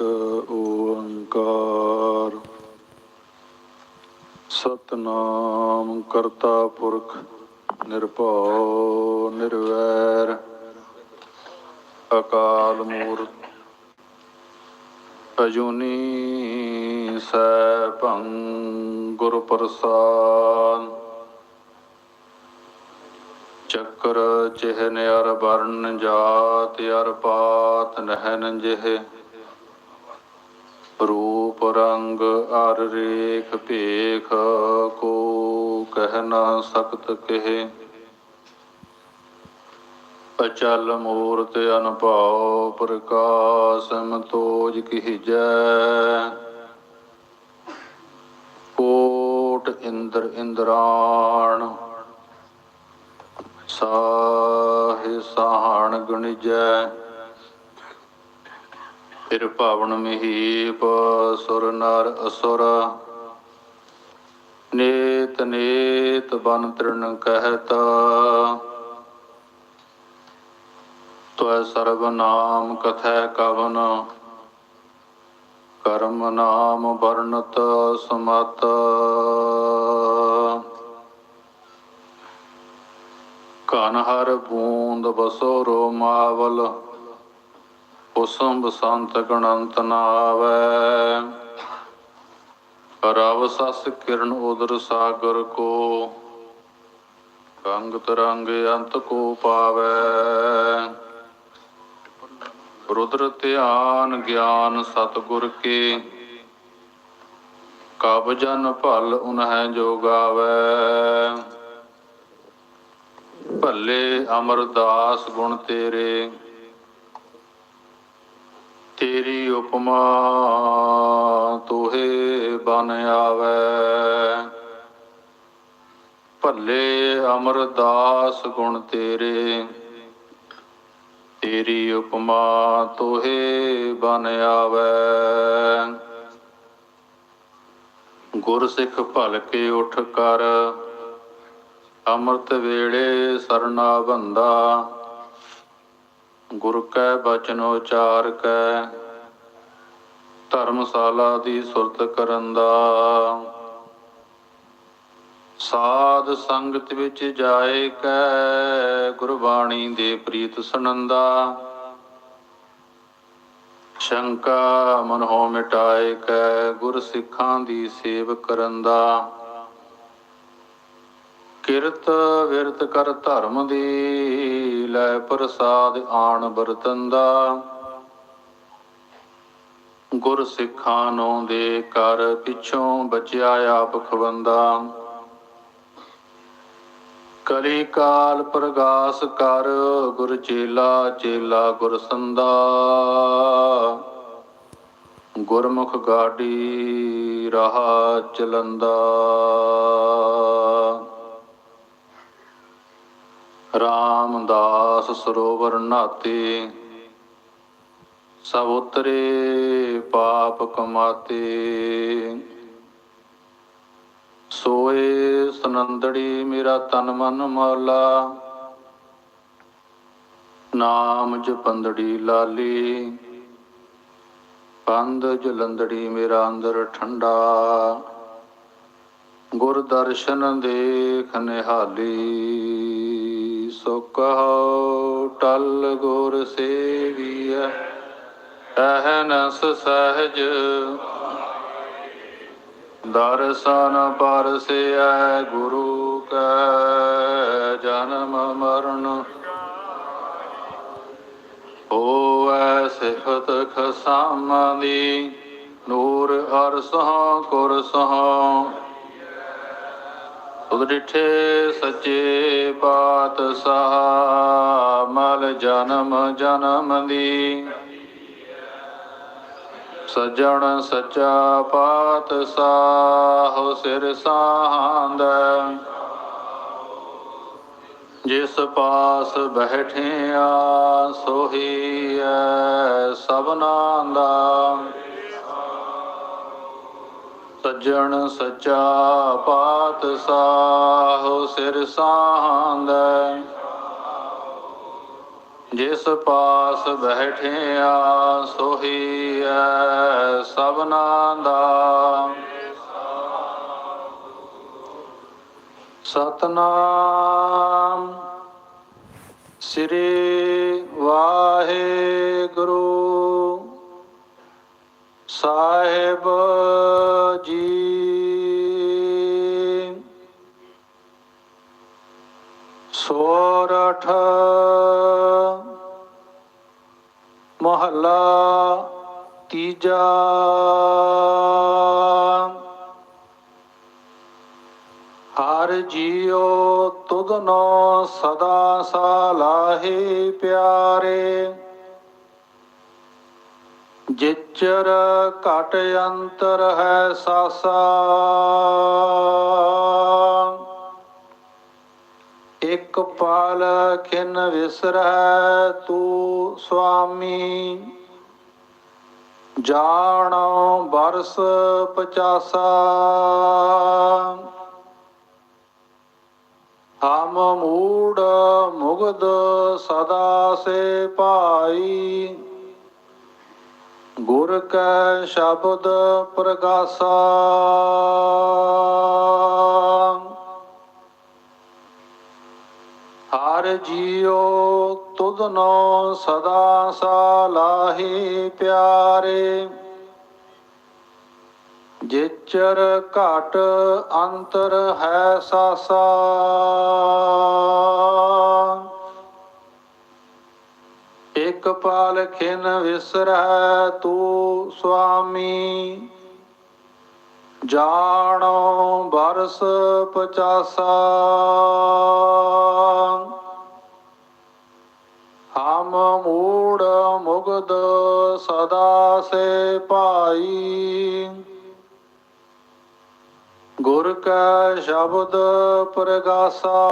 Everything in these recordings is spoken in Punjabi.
ਇੱਕ ਓੰਕਾਰ। ਸਤਨਾਮ ਕਰਤਾ ਪੁਰਖ, ਨਿਰਭਉ, ਨਿਰਵੈਰ। ਅਕਾਲ ਮੂਰਤ, ਅਜੂਨੀ ਸੈਭੰ ਗੁਰ ਪ੍ਰਸਾਦ ਚੱਕਰ ਚਿਹਨ ਅਰ ਵਰਨ ਜਾਤ ਅਰ ਪਾਤ ਨਹਿਨ ਜਿਹ ਰੂਪ ਰੰਗ ਅਰ ਰੇਖ ਭੇਖ ਕੋ ਕਹਿ ਨਾ ਸਕਤ ਕਹੇ। ਅਚਲ ਮੂਰਤ ਅਨਭਉ ਪ੍ਰਕਾਸ਼ ਮਤੋਜ ਕੀਜੈ। ਕੋਟ ਇੰਦਰ ਇੰਦਰਾਣ, ਸਾਹਿ ਸਾਹਣ ਗੁਣਜੈ। ਫਿਰ ਭਾਵਨ ਮਹੀਪ, ਸੁਰ ਨਰ ਅਸੁਰ। ਨੇਤ ਨੇਤ ਬਨ ਤ੍ਰਿਣ ਕਹਿਤ। ਤਵੈ ਸਰਬ ਨਾਮ ਕਥੈ ਕਵਨ। ਕਰਮ ਨਾਮ ਵਰਨਤ ਸਮਤ। ਕਨ ਹਰ ਬੂੰਦ ਬਸੋ ਰੋ ਉਸਮ ਬਸੰਤ ਗਣੰਤ ਨਾਵੈ। ਰਵ ਸਸ ਕਿਰਨ ਉਦਰ ਸਾਗਰ ਕੋ, ਰੰਗ ਤਰੰਗ ਅੰਤ ਕੋ ਪਾਵੈ। ਰੁਦਰ ਧਿਆਨ ਗਿਆਨ ਸਤਗੁਰ ਕੇ, ਕਬ ਜਨ ਭਲ ਉਨਹਿ ਜੋ ਭੱਲੇ ਅਮਰਦਾਸ ਗੁਣ ਤੇਰੇ ਤੇਰੀ ਉਪਮਾ ਤੋਹੇ ਬਨ ਆਵੈ। ਭੱਲੇ ਅਮਰਦਾਸ ਗੁਣ ਤੇਰੇ। ਤੇਰੀ ਉਪਮਾ ਤੋਹੇ ਬਨ ਆਵੈ। ਗੁਰ ਸਿੱਖ ਭਲ ਕੇ ਉਠ ਕਰ, ਅੰਮ੍ਰਿਤ ਵੇਲੇ ਸਰਨਾ ਬੰਦਾ। ਗੁਰ ਕੈ ਬਚਨ ਉਚਾਰ ਕੈ, ਧਰਮਸ਼ਾਲਾ ਦੀ ਸੁਰਤ ਕਰਨ ਦਾ। ਸਾਧ ਸੰਗਤ ਵਿੱਚ ਜਾਏ ਕੈ, ਗੁਰਬਾਣੀ ਦੇ ਪ੍ਰੀਤ ਸੁਨੰਦਾ। ਸ਼ੰਕਾ ਮਨ ਹੋ ਮਿਟਾਏ ਕੈ ਗੁਰ ਸਿੱਖਾਂ ਦੀ ਸੇਵ ਕਰਨ ਦਾ। ਕਿਰਤ ਵਿਰਤ ਕਰ ਧਰਮ ਦੀ, ਲੈ ਪ੍ਰਸਾਦ ਆਣ ਬਰਤਨ ਦਾ। ਗੁਰ ਸਿੱਖਾਂ ਨੂੰ ਦੇ ਕਰ ਪਿਛੋਂ ਬਚਿਆ ਆਪ ਖਵੰਦਾ। ਕਲੀ ਕਾਲ ਪ੍ਰਗਾਸ ਕਰ, ਗੁਰ ਚੇਲਾ ਚੇਲਾ ਗੁਰ ਸੰਦਾ। ਗੁਰਮੁਖ ਗਾਡੀ ਰਹਾ ਚਲੰਦਾ। ਰਾਮਦਾਸ ਸਰੋਵਰ ਨਾਤੇ, ਸਭ ਉਤਰੇ ਪਾਪ ਕਮਾਤੇ। ਸੋਏ ਸੁਨੰਦੜੀ ਮੇਰਾ ਤਨ ਮਨ ਮੌਲਾ, ਨਾਮ ਜਪੰਦੜੀ ਲਾਲੀ। ਪੰਦ ਜਲੰਦੜੀ ਮੇਰਾ ਅੰਦਰ ਠੰਡਾ, ਗੁਰ ਦਰਸ਼ਨ ਦੇਖ ਨਿਹਾਲੀ। ਸੋ ਕਹੋ, ਟਲ ਗੁਰ ਸੇਵੀਐ ਅਹਨਸ ਸਹਜ। ਦਰਸ਼ਨ ਪਰਸਿਐ ਗੁਰੂ ਕੈ, ਜਨਮ ਮਰਨ। ਹੋਵੈ ਸਿਫਤ ਖਸਾਮਾਂ ਦੀ, ਨੂਰ ਅਰਸਹਾਂ ਕੁਰਸਹਾਂ ਤੁਧ ਡਿਠੇ ਸੱਚੇ ਪਾਤਸ਼ਾਹ, ਮਲ ਜਨਮ ਜਨਮ ਦੀ। ਸਜਣ ਸੱਚਾ ਪਾਤਸ਼ਾਹ ਸਿਰ ਸਾਹੰਦ ਜਿਸ ਪਾਸ ਬੈਠਿਆ, ਸੋਹੀ ਐ ਦਾ ਸੱਜਣ ਸੱਚਾ ਪਾਤਸ਼ਾਹ ਸਿਰ ਸਾਹੰਦ ਜਿਸ ਪਾਸ ਬੈਠਿਆ ਸੋਹੀ ਐ ਸਭਨਾ ਦਾ। ਸਤਨਾਮ ਸ੍ਰੀ ਵਾਹਿਗੁਰੂ। ਸਾਹਿਬ ਜੀ ਸੋਰਠ ਮਹੱਲਾ ਤੀਜਾ ਹਰ ਜੀਉ ਤੁਧਨੋ ਸਦਾ ਸਾਲਾਹੇ ਪਿਆਰੇ। ਜਿਚਰ ਘਟ ਅੰਤਰ ਹੈ ਸਾਸਾ। ਇਕ ਪਾਲ ਖਿਨ ਵਿਸਰੈ ਤੂੰ ਸੁਆਮੀ ਜਾਣੋ ਬਰਸ ਪਚਾਸਾ। ਹਮ ਮੂੜ ਮੁਗਦ ਸਦਾ ਸੇ ਭਾਈ। ਗੁਰ ਕੈ ਸ਼ਬਦ ਪ੍ਰਗਾਸਾ। ਹਰ ਜੀਉ ਤੁਧਨੋ ਸਦਾ ਸਾਲਾਹੀ ਪਿਆਰੇ। ਜਿਚਰ ਘਟ ਅੰਤਰ ਹੈ ਸਾਸਾ। ਇਕ ਪਾਲ ਖਿਨ ਵਿਸਰੈ, ਤੂੰ ਸੁਆਮੀ। ਜਾਣੋ ਬਰਸ ਪਚਾਸਾ। ਹਮ ਮੂੜ ਮੁਗਦ ਸਦਾ ਸੇ ਭਾਈ। ਗੁਰ ਕੈ ਸ਼ਬਦ ਪ੍ਰਗਾਸਾ।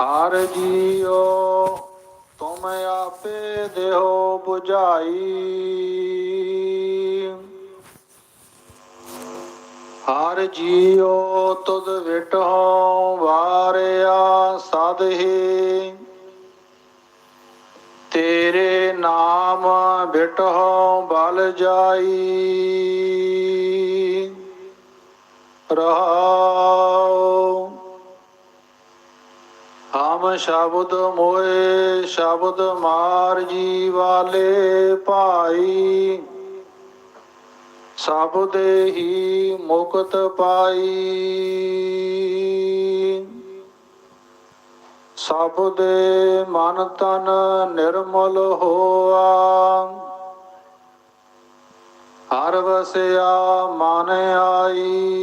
ਹਰ ਜੀਓ, ਤੁਮ ਆਪੇ ਦੇਹੋ 부ਝਾਈ ਹਰ ਜੀਉ ਤੁਧ ਵਿਟਹੁ ਵਾਰਿਆ ਸਦਹੀ ਤੇਰੇ ਨਾਮ ਬਿਟਹੁ ਬਲ ਜਾਈ। ਰਹਾਉ ਹਮ ਸ਼ਬਦ ਮੋਏ, ਸ਼ਬਦ ਮਾਰ ਜੀ ਵਾਲੇ ਭਾਈ। ਸਭ ਦੇ ਹੀ ਮੁਕਤ ਪਾਈ। ਸਭ ਦੇ ਮਨ ਤਨ ਨਿਰਮਲ ਹੋਆ। ਹਰ ਵਸਿਆ ਮਨ ਆਈ।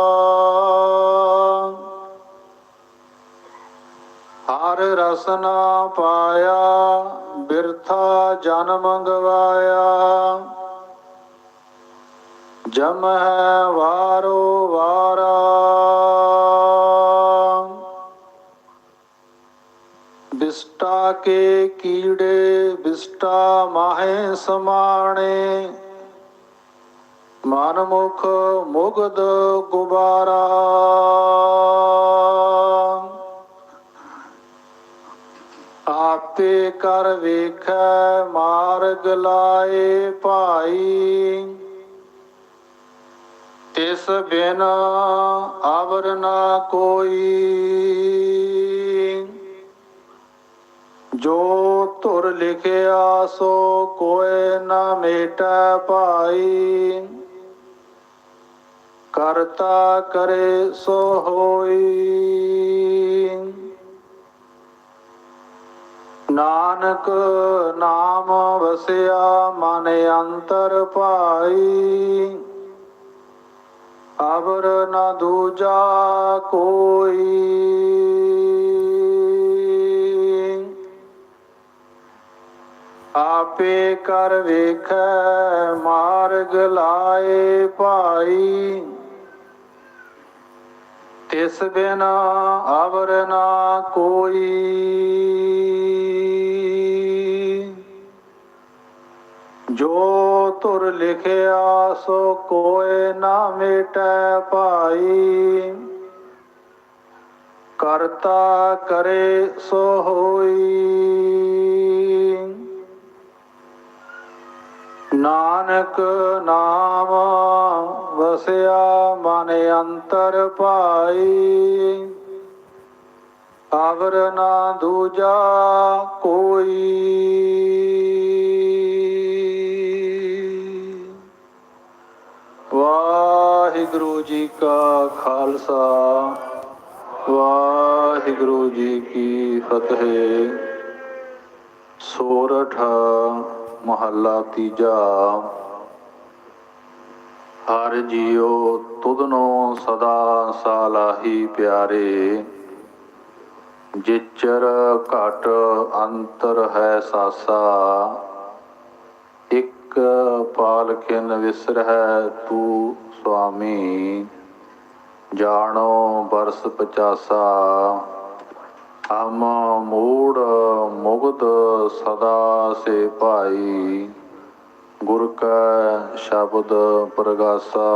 ਹਰ ਰਸਨਾ ਪਾਇਆ, ਬਿਰਥਾ ਜਨਮ ਗਵਾਇਆ ਜਮ ਹੈ ਵਾਰੋ ਵਾਰਾ। ਬਿਸਟਾ ਕੇ ਕੀੜੇ, ਬਿਸਟਾ ਮਾਹੇ ਸਮਾਣੇ। ਮਨ ਮੁਖ ਮੁਗਦ ਗੁਬਾਰਾ। ਕਰ ਮਾਰਗ ਲਾਏ ਭਾਈ। ਤਿਸ ਬਿਨ ਅਵਰ ਨਾ ਕੋਈ। ਜੋ ਧੁਰ ਲਿਖਿਆ ਸੋ ਕੋਏ ਨਾ ਮੇਟੈ ਭਾਈ। ਕਰਤਾ ਕਰੇ ਸੋ ਹੋਈ। ਨਾਨਕ ਨਾਮ ਵਸਿਆ ਮਨ ਅੰਤਰ ਪਾਈ ਅਵਰ ਨ ਦੂਜਾ ਕੋਈ। ਆਪੇ ਕਰ ਵੇਖੈ, ਮਾਰਗ ਲਾਏ ਭਾਈ। ਤਿਸ ਬਿਨਾ ਅਵਰ ਨਾ ਕੋਈ। ਜੋ ਤੁਰ ਲਿਖਿਆ, ਸੋ ਕੋਏ ਨਾ ਮਿਟੈ ਭਾਈ। ਕਰਤਾ ਕਰੇ ਸੋ ਹੋਈ। ਨਾਨਕ ਨਾਮ ਵਸਿਆ, ਮਨ ਅੰਤਰ ਪਾਈ ਆਵਰ ਨਾ ਦੂਜਾ ਕੋਈ। ਵਾਹਿਗੁਰੂ ਜੀ ਕਾ ਖਾਲਸਾ, ਵਾਹਿਗੁਰੂ ਜੀ ਕੀ ਫਤਿਹ। ਸੋਰਠ ਮਹੱਲਾ ਤੀਜਾ। ਹਰ ਜੀਉ ਤੁਧਨੋ ਸਦਾ ਸਾਲਾਹੀ ਪਿਆਰੇ। ਜਿਚਰ ਘਟ ਅੰਤਰ ਹੈ ਸਾਸਾ ਇੱਕ ਪਾਲਕਿਨ ਵਿਸਰਹਿ ਤੂ ਸੁਆਮੀ। ਜਾਣੋ ਬਰਸ ਪਚਾਸਾ। ਹਮ ਮੂੜ ਮੁਗਧ ਸਦਾ ਸੇ ਭਾਈ। ਗੁਰ ਕੈ ਸ਼ਬਦ ਪ੍ਰਗਾਸਾ।